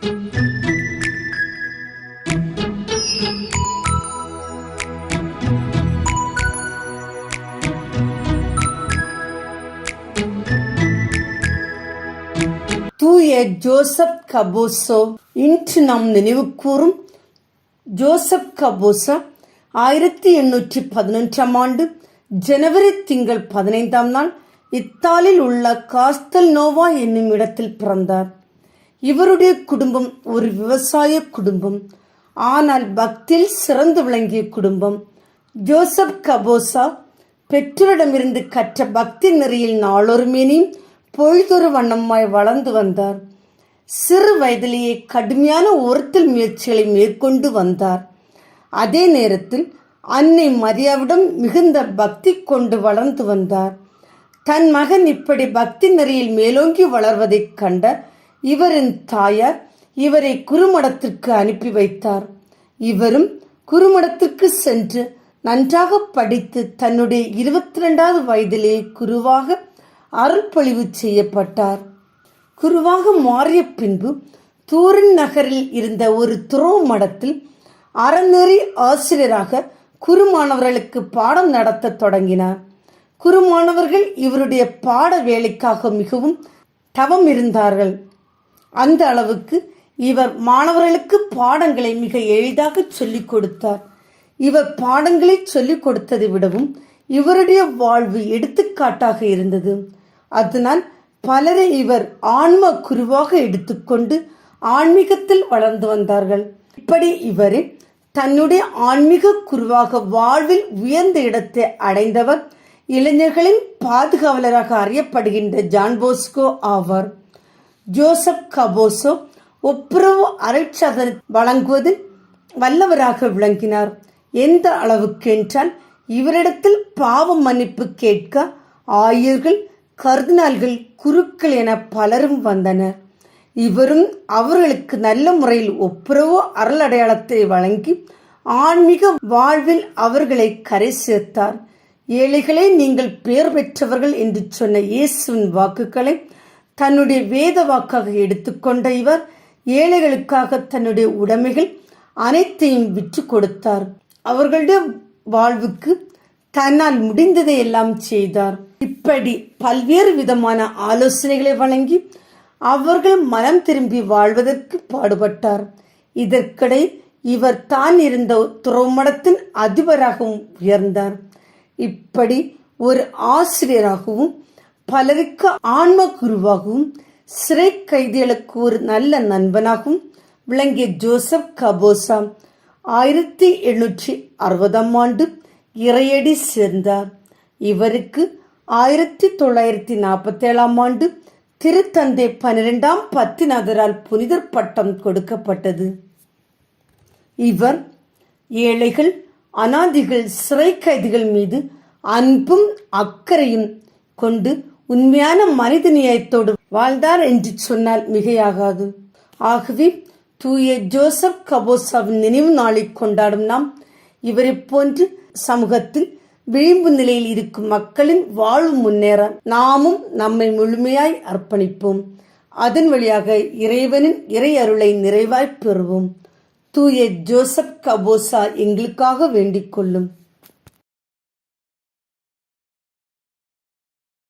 தூய ஜோசப் கபோசோ இன்று நாம் நினைவு கூறும் ஜோசப் கபோசா ஆயிரத்தி எண்ணூற்றி பதினொன்றாம் ஆண்டு ஜனவரி திங்கள் பதினைந்தாம் நாள் இத்தாலில் உள்ள காஸ்தல் நோவா என்னும் இடத்தில் பிறந்தார். இவருடைய குடும்பம் ஒரு விவசாய குடும்பம். ஆனால் பக்தியில் சிறந்து விளங்கிய குடும்பம். ஜோசப் கபோசா பெற்றோரிடமிருந்து கற்ற பக்தி நெறியில் நாளொருமேனையும் பொழுதொரு வண்ணமாய் வளர்ந்து வந்தார். சிறு வயதிலேயே கடுமையான ஒருத்தல் முயற்சிகளை மேற்கொண்டு வந்தார். அதே நேரத்தில் அன்னை மரியாவிடம் மிகுந்த பக்தி கொண்டு வளர்ந்து வந்தார். தன் மகன் இப்படி பக்தி நெறியில் மேலோங்கி வளர்வதைக் கண்ட இவரின் தாயார் இவரை குருமடத்திற்கு அனுப்பி வைத்தார். இவரும் குருமடத்திற்கு சென்று நன்றாக படித்து தன்னுடைய இருபத்தி ரெண்டாவது வயதிலே குருவாக அருள்பொழிவு செய்யப்பட்டார். குருவாக மாறிய பின்பு தூரின் நகரில் இருந்த ஒரு துறவு மடத்தில் அறநெறி ஆசிரியராக குருமானவர்களுக்கு பாடம் நடத்த தொடங்கினார். குருமானவர்கள் இவருடைய பாட வேலைக்காக மிகவும் தவம் இருந்தார்கள். அந்த அளவுக்கு இவர் மாணவர்களுக்கு பாடங்களை மிக எளிதாக சொல்லிக் கொடுத்தார். இவர் பாடங்களை சொல்லிக் கொடுத்ததை விடவும் இவருடைய வாழ்வு எடுத்துக்காட்டாக இருந்தது. அதனால் பலரை இவர் ஆன்ம குருவாக எடுத்துக்கொண்டு ஆன்மீகத்தில் வளர்ந்து வந்தார்கள். இப்படி இவரே தன்னுடைய ஆன்மீக குருவாக வாழ்வில் உயர்ந்த இடத்தை அடைந்தவர். இளைஞர்களின் பாதுகாவலராக அறியப்படுகின்ற ஜான்போஸ்கோ ஆவார். ஜோசப் கபோசோ ஒப்புரவு அரைச்சதன் வழங்குவதில் வல்லவராக விளங்கினார். எந்த அளவுக்கு என்றால் இவரிடத்தில் பாவ மன்னிப்பு கேட்க ஆயர்கள் கர்தினால்கள் குருக்கள் என பலரும் வந்தனர். இவரும் அவர்களுக்கு நல்ல முறையில் ஒப்புரவு அருள் அடையாளத்தை வழங்கி ஆன்மீக வாழ்வில் அவர்களை கரை சேர்த்தார். ஏழைகளே நீங்கள் பெயர் பெற்றவர்கள் என்று சொன்ன இயேசுவின் வாக்குகளை தன்னுடைய வேத வாக்காக எடுத்துக்கொண்ட இவர் ஏழைகளுக்காக தன்னுடைய உடைமைகள் அனைத்தையும் விற்று கொடுத்தார். அவர்களுடைய வாழ்வுக்கு தன்னால் முடிந்ததை எல்லாம் செய்தார். இப்படி பல்வேறு விதமான ஆலோசனைகளை வழங்கி அவர்கள் மனம் திரும்பி வாழ்வதற்கு பாடுபட்டார். இதற்கிடை இவர் தான் இருந்த துறவுமடத்தின் அதிபராகவும் உயர்ந்தார். இப்படி ஒரு ஆசிரியராகவும் பலருக்கு ஆன்ம குருவாகவும் சிறை கைதிகளுக்கு ஒரு நல்ல நண்பனாகவும் விளங்கிய ஜோசப் கபோசா ஆயிரத்தி எழுநூற்றி அறுபதாம் ஆண்டு இறையடி சேர்ந்தார். இவருக்கு ஆயிரத்தி தொள்ளாயிரத்தி நாற்பத்தி ஏழாம் ஆண்டு திருத்தந்தை பன்னிரெண்டாம் பத்திநாதரால் புனிதர் பட்டம் கொடுக்கப்பட்டது. இவர் ஏழைகள் அனாதிகள் சிறை கைதிகள் மீது அன்பும் அக்கறையும் கொண்டு உண்மையான மனித நேயத்தோடு வாழ்ந்தார் என்று சொன்னால் மிகையாகாது. ஆகவே தூய ஜோசப் கபோசாவின் நினைவு நாளை கொண்டாடும் நாம் இவரை போன்று சமூகத்தில் விளிம்பு நிலையில் இருக்கும் மக்களின் வாழ்வு முன்னேற நாமும் நம்மை முழுமையாய் அர்ப்பணிப்போம். அதன் வழியாக இறைவனின் இறை அருளை நிறைவாய் பெறுவோம். தூய ஜோசப் கபோசா எங்களுக்காக வேண்டிக் கொள்ளும்.